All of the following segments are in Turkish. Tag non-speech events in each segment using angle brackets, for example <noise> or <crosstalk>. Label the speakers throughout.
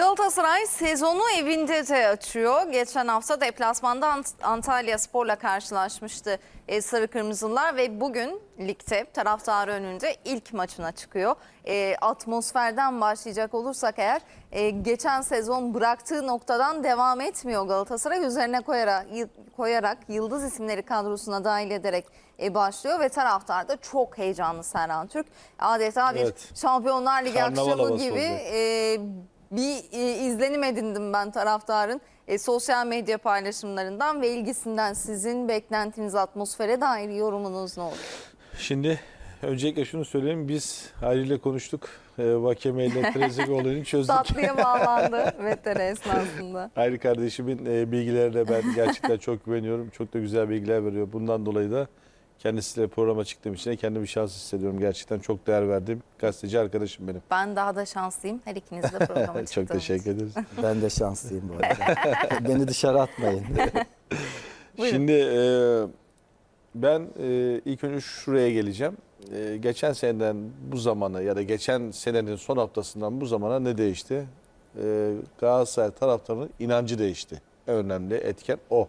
Speaker 1: Galatasaray sezonu evinde de açıyor. Geçen hafta deplasmanda Ant- Antalya Spor'la karşılaşmıştı e, Sarı Kırmızılar ve bugün ligde taraftarı önünde ilk maçına çıkıyor. E, atmosferden başlayacak olursak eğer e, geçen sezon bıraktığı noktadan devam etmiyor Galatasaray. Üzerine koyarak, koyarak yıldız isimleri kadrosuna dahil ederek e, başlıyor ve taraftar da çok heyecanlı Serhan Türk. Adeta bir
Speaker 2: Evet.
Speaker 1: Şampiyonlar Ligi
Speaker 2: Karnaval
Speaker 1: akşamı gibi
Speaker 2: olacak.
Speaker 1: e, bir e, izlenim edindim ben taraftarın e, sosyal medya paylaşımlarından ve ilgisinden sizin beklentiniz atmosfere dair yorumunuz ne olur?
Speaker 2: Şimdi öncelikle şunu söyleyeyim. Biz Hayri ile konuştuk. E, Vakeme ile Trezeguet <laughs> olayını çözdük.
Speaker 1: Tatlıya bağlandı <laughs> vetere esnasında.
Speaker 2: Hayri kardeşimin e, bilgilerine ben gerçekten <laughs> çok güveniyorum. Çok da güzel bilgiler veriyor. Bundan dolayı da kendisiyle programa çıktığım için de kendimi şans hissediyorum. Gerçekten çok değer verdiğim gazeteci arkadaşım benim.
Speaker 1: Ben daha da şanslıyım. Her ikiniz de programa <laughs>
Speaker 2: çok teşekkür ederiz. <laughs>
Speaker 3: Ben de şanslıyım bu arada. <laughs> Beni dışarı atmayın.
Speaker 2: Şimdi e, ben e, ilk önce şuraya geleceğim. E, geçen seneden bu zamana ya da geçen senenin son haftasından bu zamana ne değişti? E, Galatasaray taraftarının inancı değişti. En önemli etken o.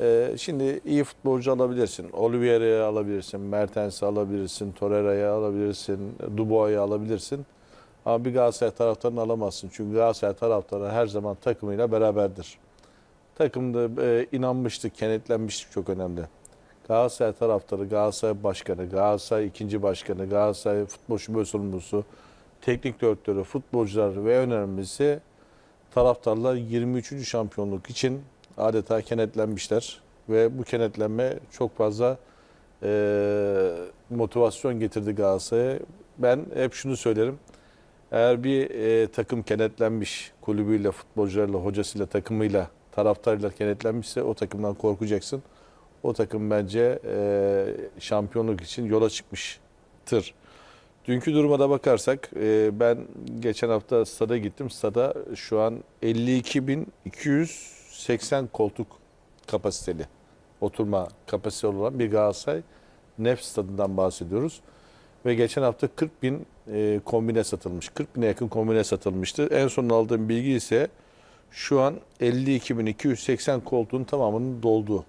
Speaker 2: E, şimdi iyi futbolcu alabilirsin. Oliveira'yı alabilirsin, Mertens'i alabilirsin, Torreira'yı alabilirsin, Dubois'u alabilirsin. Ama bir Galatasaray taraftarını alamazsın. Çünkü Galatasaray taraftarı her zaman takımıyla beraberdir. Takımda e, inanmıştık, kenetlenmiştik çok önemli. Galatasaray taraftarı, Galatasaray başkanı, Galatasaray ikinci başkanı, Galatasaray futbol şube sorumlusu, teknik direktörü, futbolcular ve önemlisi taraftarlar 23. şampiyonluk için adeta kenetlenmişler. Ve bu kenetlenme çok fazla e, motivasyon getirdi Galatasaray'a. Ben hep şunu söylerim. Eğer bir e, takım kenetlenmiş, kulübüyle, futbolcularıyla, hocasıyla, takımıyla, taraftarıyla kenetlenmişse o takımdan korkacaksın. O takım bence e, şampiyonluk için yola çıkmıştır. Dünkü duruma da bakarsak e, ben geçen hafta stada gittim. Stada şu an 52.280 koltuk kapasiteli oturma kapasitesi olan bir Galatasaray Nef stadından bahsediyoruz. Ve geçen hafta 40 bin e, kombine satılmış. 40 bine yakın kombine satılmıştı. En son aldığım bilgi ise şu an 52.280 koltuğun tamamının dolduğu.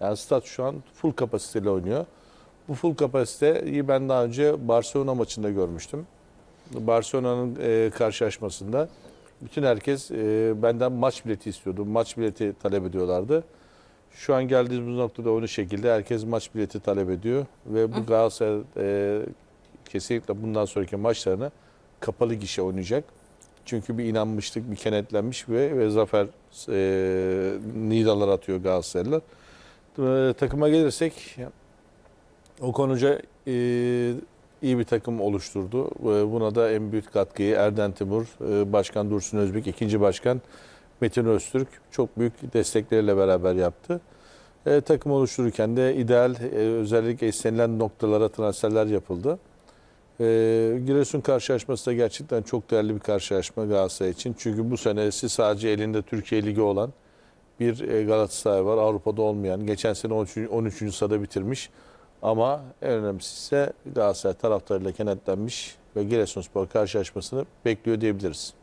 Speaker 2: Yani stat şu an full kapasiteyle oynuyor. Bu full kapasiteyi ben daha önce Barcelona maçında görmüştüm. Barcelona'nın e, karşılaşmasında bütün herkes e, benden maç bileti istiyordu. Maç bileti talep ediyorlardı. Şu an geldiğimiz noktada onu şekilde herkes maç bileti talep ediyor. Ve bu Galatasaray e, kesinlikle bundan sonraki maçlarını kapalı gişe oynayacak. Çünkü bir inanmışlık, bir kenetlenmiş ve, ve zafer e, nidalar atıyor Galatasaraylılar. E, takıma gelirsek Okan Hoca e, iyi bir takım oluşturdu. Buna da en büyük katkıyı Erden Timur, e, Başkan Dursun Özbek, ikinci başkan Metin Öztürk çok büyük destekleriyle beraber yaptı. E, takım oluştururken de ideal e, özellikle istenilen noktalara transferler yapıldı. E, Giresun karşılaşması da gerçekten çok değerli bir karşılaşma Galatasaray için. Çünkü bu senesi sadece elinde Türkiye Ligi olan bir e, Galatasaray var. Avrupa'da olmayan. Geçen sene 13. 13. sırada bitirmiş. Ama en önemlisi ise Galatasaray taraftarıyla kenetlenmiş ve Giresunspor karşılaşmasını bekliyor diyebiliriz.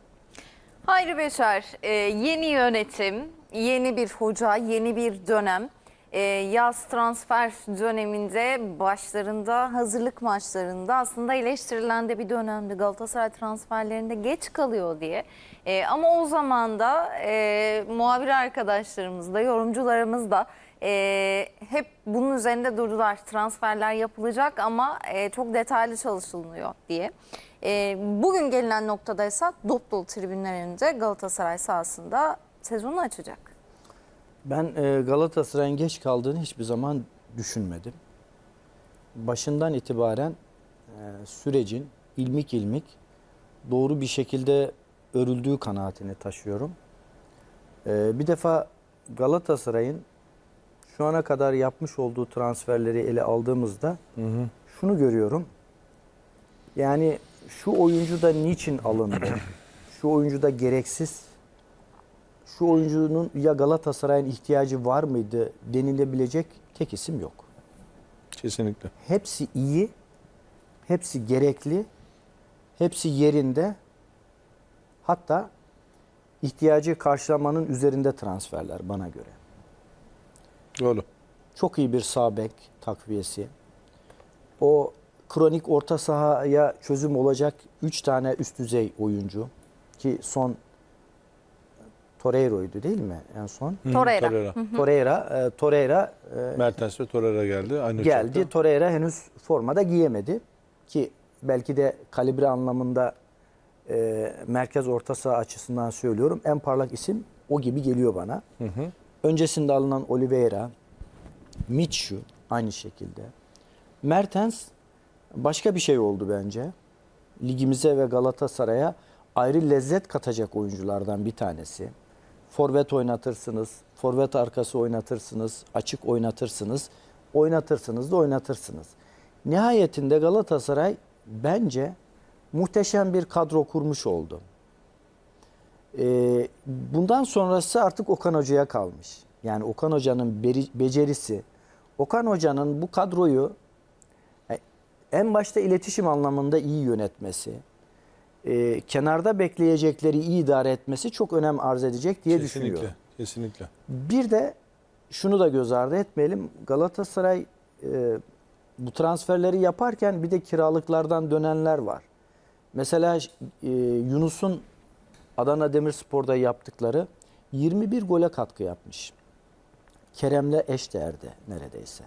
Speaker 1: Hayri Beşer, e, yeni yönetim, yeni bir hoca, yeni bir dönem. E, yaz transfer döneminde başlarında hazırlık maçlarında aslında eleştirilen de bir dönemdi Galatasaray transferlerinde geç kalıyor diye. E, ama o zaman da muhabir arkadaşlarımız da yorumcularımız da e, hep bunun üzerinde durdular. Transferler yapılacak ama e, çok detaylı çalışılıyor diye. E, bugün gelinen noktadaysa dop dolu tribünler önünde Galatasaray sahasında sezonu açacak.
Speaker 3: Ben e, Galatasaray'ın geç kaldığını hiçbir zaman düşünmedim. Başından itibaren e, sürecin ilmik ilmik doğru bir şekilde örüldüğü kanaatini taşıyorum. E, bir defa Galatasaray'ın şu ana kadar yapmış olduğu transferleri ele aldığımızda şunu görüyorum. Yani şu oyuncu da niçin alındı? <clears throat> Şu oyuncu da gereksiz. Şu oyuncunun ya Galatasaray'ın ihtiyacı var mıydı denilebilecek tek isim yok.
Speaker 2: Kesinlikle.
Speaker 3: Hepsi iyi, hepsi gerekli, hepsi yerinde. Hatta ihtiyacı karşılamanın üzerinde transferler bana göre.
Speaker 2: Doğru.
Speaker 3: Çok iyi bir sağ bek takviyesi. O kronik orta sahaya çözüm olacak 3 tane üst düzey oyuncu ki son Torreira'ydı değil mi en son?
Speaker 2: Hı,
Speaker 1: Torreira.
Speaker 2: Torreira.
Speaker 3: Torreira, e, Torreira e,
Speaker 2: Mertens ve Torreira geldi. Aynı
Speaker 3: geldi.
Speaker 2: uçakta.
Speaker 3: Torreira henüz formada giyemedi ki belki de kalibre anlamında e, merkez orta saha açısından söylüyorum. En parlak isim o gibi geliyor bana. Öncesinde alınan Oliveira, Mitchu aynı şekilde. Mertens başka bir şey oldu bence. Ligimize ve Galatasaray'a ayrı lezzet katacak oyunculardan bir tanesi. Forvet oynatırsınız, forvet arkası oynatırsınız, açık oynatırsınız, oynatırsınız da oynatırsınız. Nihayetinde Galatasaray bence muhteşem bir kadro kurmuş oldu. Ee, bundan sonrası artık Okan Hoca'ya kalmış. Yani Okan Hoca'nın becerisi, Okan Hoca'nın bu kadroyu e, en başta iletişim anlamında iyi yönetmesi, e, kenarda bekleyecekleri iyi idare etmesi çok önem arz edecek diye
Speaker 2: Kesinlikle.
Speaker 3: düşünüyorum.
Speaker 2: Kesinlikle.
Speaker 3: Bir de şunu da göz ardı etmeyelim. Galatasaray e, bu transferleri yaparken bir de kiralıklardan dönenler var. Mesela e, Yunus'un Adana Demirspor'da yaptıkları 21 gole katkı yapmış. Kerem'le eşdeğerde neredeyse.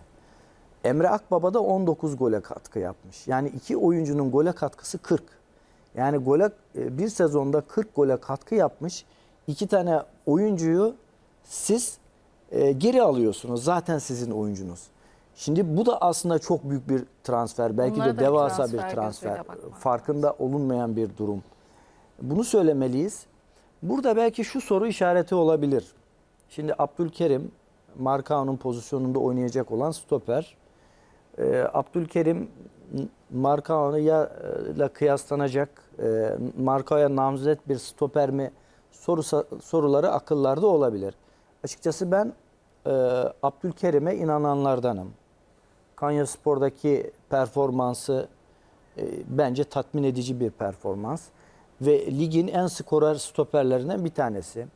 Speaker 3: Emre Akbaba da 19 gole katkı yapmış. Yani iki oyuncunun gole katkısı 40. Yani gole e, bir sezonda 40 gole katkı yapmış iki tane oyuncuyu siz e, geri alıyorsunuz. Zaten sizin oyuncunuz. Şimdi bu da aslında çok büyük bir transfer. Belki
Speaker 1: Bunlara da
Speaker 3: de
Speaker 1: bir
Speaker 3: devasa
Speaker 1: transfer
Speaker 3: bir transfer. Farkında olunmayan bir durum. Bunu söylemeliyiz. Burada belki şu soru işareti olabilir. Şimdi Abdülkerim Markao'nun pozisyonunda oynayacak olan stoper. Ee, Abdülkerim Markao'ya ile kıyaslanacak e, Markao'ya namzet bir stoper mi sorusa, soruları akıllarda olabilir. Açıkçası ben e, Abdülkerim'e inananlardanım. Konya Spor'daki performansı e, bence tatmin edici bir performans. Ve ligin en skorer stoperlerinden bir tanesi.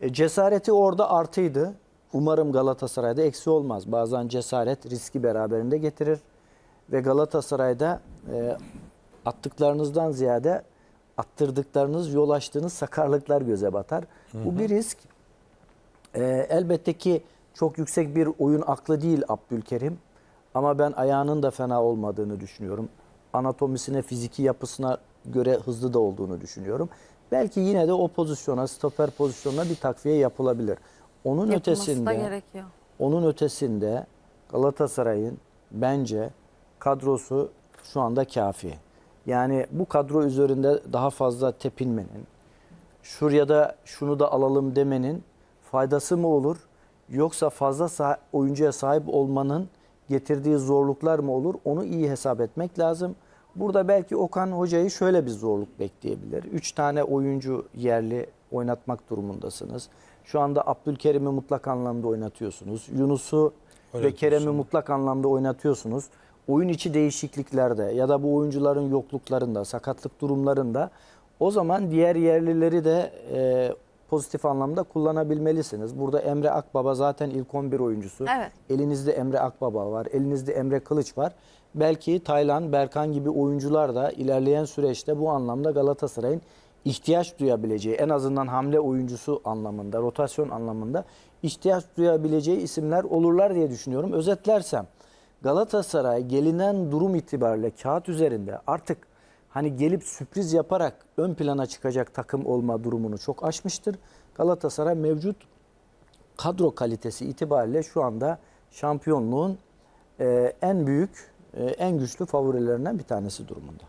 Speaker 3: E, cesareti orada artıydı. Umarım Galatasaray'da eksi olmaz. Bazen cesaret riski beraberinde getirir. Ve Galatasaray'da e, attıklarınızdan ziyade attırdıklarınız, yol açtığınız sakarlıklar göze batar. Bu bir risk. E, elbette ki çok yüksek bir oyun aklı değil Abdülkerim. Ama ben ayağının da fena olmadığını düşünüyorum. Anatomisine, fiziki yapısına göre hızlı da olduğunu düşünüyorum. Belki yine de o pozisyona, stoper pozisyonuna bir takviye yapılabilir. Onun
Speaker 1: Yapılması da
Speaker 3: ötesinde
Speaker 1: gerekiyor.
Speaker 3: onun ötesinde Galatasaray'ın bence kadrosu şu anda kafi. Yani bu kadro üzerinde daha fazla tepinmenin, şuraya da şunu da alalım demenin faydası mı olur? Yoksa fazla sah- oyuncuya sahip olmanın getirdiği zorluklar mı olur? Onu iyi hesap etmek lazım. Burada belki Okan Hoca'yı şöyle bir zorluk bekleyebilir. Üç tane oyuncu yerli oynatmak durumundasınız. Şu anda Abdülkerim'i mutlak anlamda oynatıyorsunuz. Yunus'u ve. Kerem'i mutlak anlamda oynatıyorsunuz. Oyun içi değişikliklerde ya da bu oyuncuların yokluklarında, sakatlık durumlarında o zaman diğer yerlileri de e, pozitif anlamda kullanabilmelisiniz. Burada Emre Akbaba zaten ilk 11 oyuncusu.
Speaker 1: Evet.
Speaker 3: Elinizde Emre Akbaba var, elinizde Emre Kılıç var. Belki Taylan, Berkan gibi oyuncular da ilerleyen süreçte bu anlamda Galatasaray'ın ihtiyaç duyabileceği, en azından hamle oyuncusu anlamında, rotasyon anlamında ihtiyaç duyabileceği isimler olurlar diye düşünüyorum. Özetlersem Galatasaray gelinen durum itibariyle kağıt üzerinde artık hani gelip sürpriz yaparak ön plana çıkacak takım olma durumunu çok aşmıştır. Galatasaray mevcut kadro kalitesi itibariyle şu anda şampiyonluğun en büyük, e, en güçlü favorilerinden bir tanesi durumunda.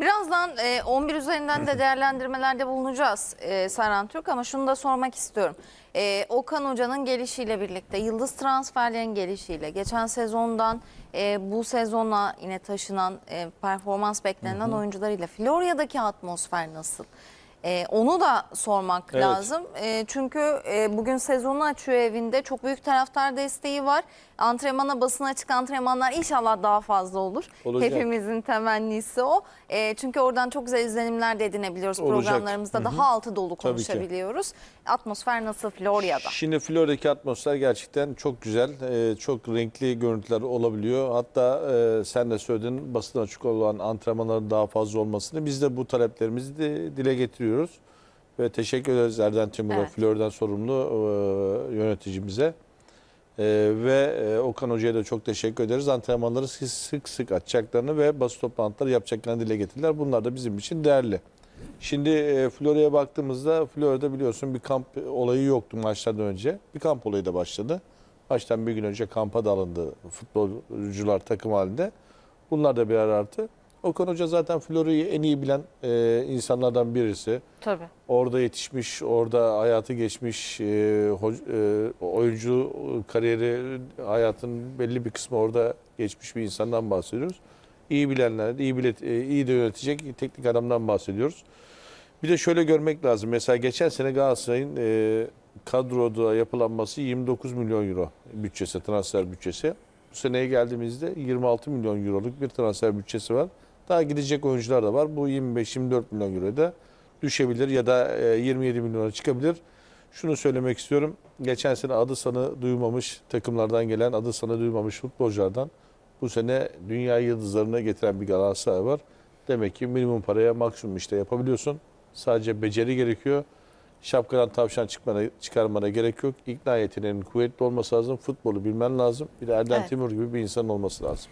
Speaker 1: Birazdan e, 11 üzerinden de değerlendirmelerde bulunacağız e, Serhan Türk ama şunu da sormak istiyorum. E, Okan Hoca'nın gelişiyle birlikte, yıldız transferlerin gelişiyle, geçen sezondan e, bu sezona yine taşınan e, performans beklenen oyuncularıyla Florya'daki atmosfer nasıl? E, onu da sormak
Speaker 2: Evet.
Speaker 1: lazım. E, çünkü e, bugün sezonu açıyor evinde. Çok büyük taraftar desteği var. Antrenmana basına açık antrenmanlar inşallah daha fazla olur.
Speaker 2: Olacak.
Speaker 1: Hepimizin temennisi o. E, çünkü oradan çok güzel izlenimler de edinebiliyoruz.
Speaker 2: Olacak.
Speaker 1: Programlarımızda daha altı dolu konuşabiliyoruz. Atmosfer nasıl Florya'da?
Speaker 2: Şimdi Florya'daki atmosfer gerçekten çok güzel. Ee, çok renkli görüntüler olabiliyor. Hatta e, sen de söyledin basın açık olan antrenmanların daha fazla olmasını. Biz de bu taleplerimizi de dile getiriyoruz. Ve teşekkür ederiz Erden Timur'a,
Speaker 1: Evet.
Speaker 2: Florya'dan sorumlu e, yöneticimize. E, ve e, Okan Hoca'ya da çok teşekkür ederiz. Antrenmanları sık sık, sık açacaklarını ve basın toplantıları yapacaklarını dile getirdiler. Bunlar da bizim için değerli. Şimdi e, Florya'ya baktığımızda Florya'da biliyorsun bir kamp olayı yoktu maçlardan önce. Bir kamp olayı da başladı. Maçtan bir gün önce kampa da alındı futbolcular takım halinde. Bunlar da birer artı. Okan Hoca zaten Florya'yı en iyi bilen e, insanlardan birisi.
Speaker 1: Tabii.
Speaker 2: Orada yetişmiş, orada hayatı geçmiş, e, ho- e, oyuncu kariyeri, hayatın belli bir kısmı orada geçmiş bir insandan bahsediyoruz. İyi bilenler, iyi, bilet, e, iyi de yönetecek teknik adamdan bahsediyoruz. Bir de şöyle görmek lazım. Mesela geçen sene Galatasaray'ın e, kadroda yapılanması 29 milyon euro bütçesi, transfer bütçesi. Bu seneye geldiğimizde 26 milyon euroluk bir transfer bütçesi var. Daha gidecek oyuncular da var. Bu 25-24 milyon euroya da düşebilir ya da e, 27 milyona çıkabilir. Şunu söylemek istiyorum. Geçen sene adı sanı duymamış takımlardan gelen adı sanı duymamış futbolculardan bu sene dünya yıldızlarına getiren bir Galatasaray var. Demek ki minimum paraya maksimum işte yapabiliyorsun. Sadece beceri gerekiyor. Şapkadan tavşan çıkmana, çıkarmana gerek yok. İkna yeteneğinin kuvvetli olması lazım. Futbolu bilmen lazım. Bir de Erdem
Speaker 1: Evet.
Speaker 2: Timur gibi bir insan olması lazım.